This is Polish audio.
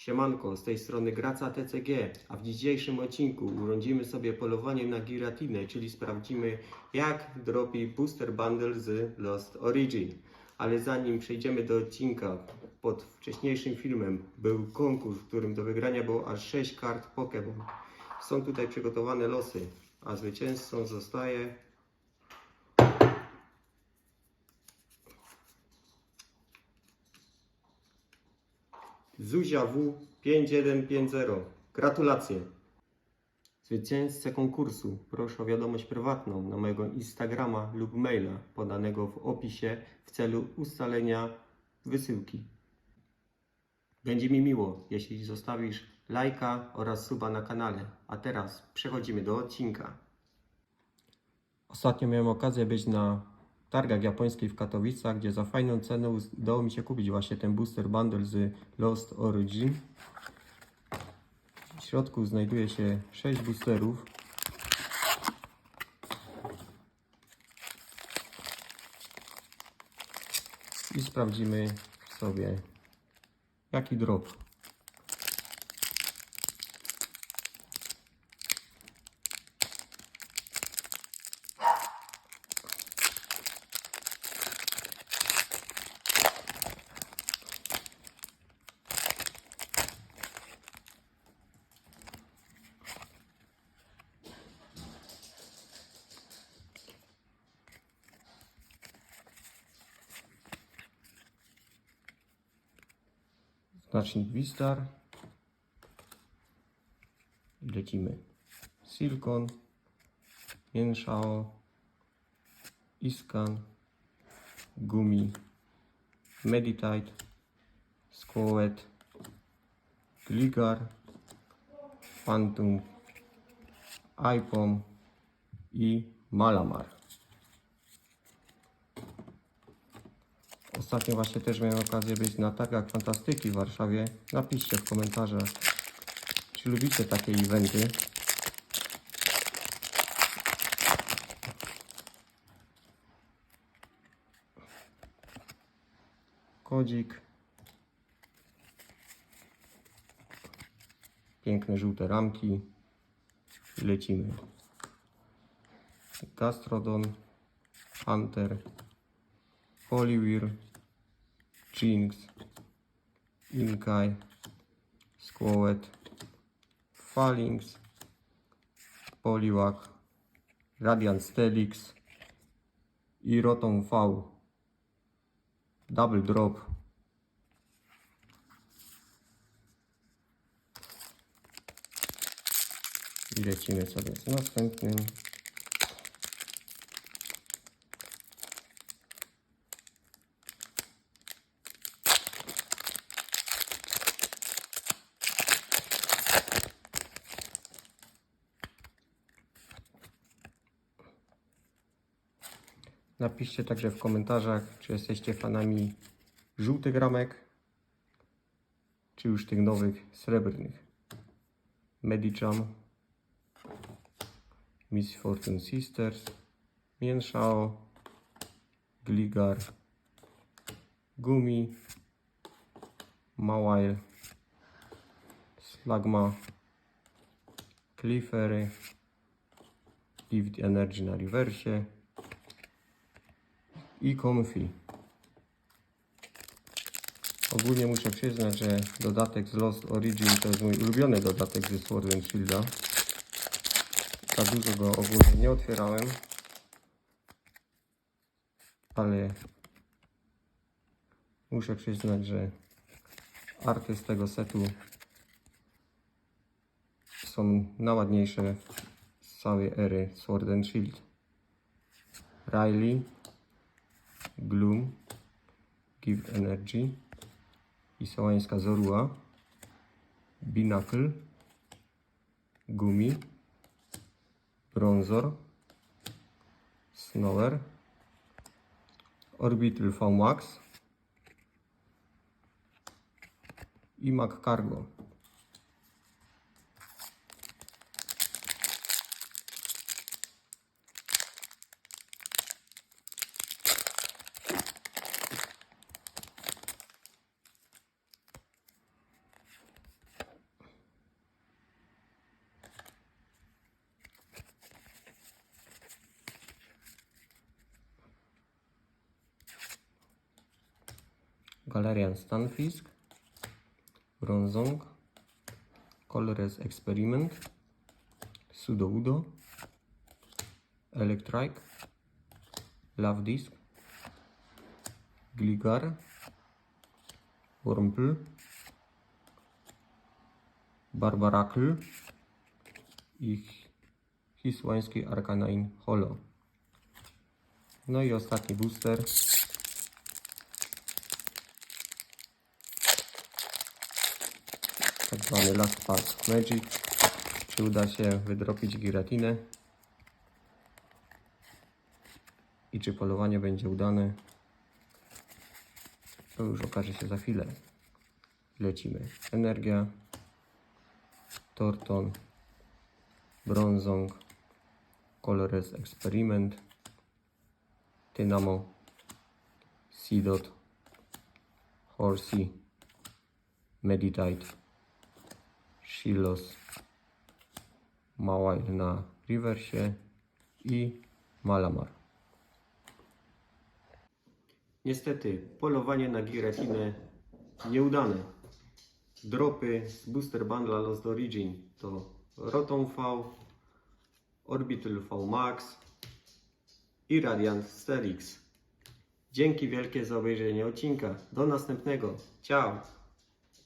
Siemanko, z tej strony Graca TCG, a w dzisiejszym odcinku urządzimy sobie polowanie na giratinę, czyli sprawdzimy jak dropi booster bundle z Lost Origin. Ale zanim przejdziemy do odcinka, pod wcześniejszym filmem był konkurs, w którym do wygrania było aż 6 kart Pokémon. Są tutaj przygotowane losy, a zwycięzcą zostaje Zuzia W 5150. Gratulacje. Zwycięzcę konkursu proszę o wiadomość prywatną na mojego Instagrama lub maila podanego w opisie w celu ustalenia wysyłki. Będzie mi miło, jeśli zostawisz lajka oraz suba na kanale. A teraz przechodzimy do odcinka. Ostatnio miałem okazję być na targach japońskich w Katowicach, gdzie za fajną cenę udało mi się kupić właśnie ten booster bundle z Lost Origin. W środku znajduje się 6 boosterów. I sprawdzimy sobie jaki drop. Znacznik Wistar. I Lecimy. Silicon, Mienshao, Iskan, Gumi, Meditite, Squowet, Gligar, Phantom, Ipom i Malamar. Ostatnio właśnie też miałem okazję być na targach fantastyki w Warszawie. Napiszcie w komentarzach, czy lubicie takie eventy. Kodzik. Piękne żółte ramki. Lecimy. Gastrodon, Hunter, Poliwhir, Jinx, Inkai, Squowet, Phalanx, Poliwag, Radiant Stelix i Rotom V. Double drop. I lecimy sobie z następnym. Napiszcie także w komentarzach, czy jesteście fanami żółtych ramek, czy już tych nowych srebrnych. Medicham, Miss Fortune Sisters, Mienshao, Gligar, Gumi, Mawile, Slagma, Cliffery, Lift Energy na rewersie i Comfy. Ogólnie muszę przyznać, że dodatek z Lost Origin to jest mój ulubiony dodatek ze Sword and Shielda. Za dużo go ogólnie nie otwierałem. Ale muszę przyznać, że arty z tego setu są najładniejsze z całej ery Sword and Shield. Riley, Gloom, Give Energy, Isołańska Zorua, Binacle, Gumi, Bronzor, Snower, Orbital VMAX i Mac Cargo. Galerian Stanfisk, Bronzong, Colores Experiment, Sudoudo, Electrike, Love Disc, Gligar, Wurmple, Barbarakl i Hisłański Arcanine Holo. No i ostatni booster. Tak zwany Last Pass Magic. Czy uda się wydropić Giratinę? I czy polowanie będzie udane? To już okaże się za chwilę. Lecimy. Energia. Torton. Bronzong. Colores Experiment. Dynamo. Seedot. Horsey. Meditite. Shilos. Małaj na rewersie i Malamar. Niestety, polowanie na giratinę nieudane. Dropy z Booster Bundla Lost Origin to Rotom V, Orbital V Max i Radiant Sterix. Dzięki wielkie za obejrzenie odcinka. Do następnego. Ciao!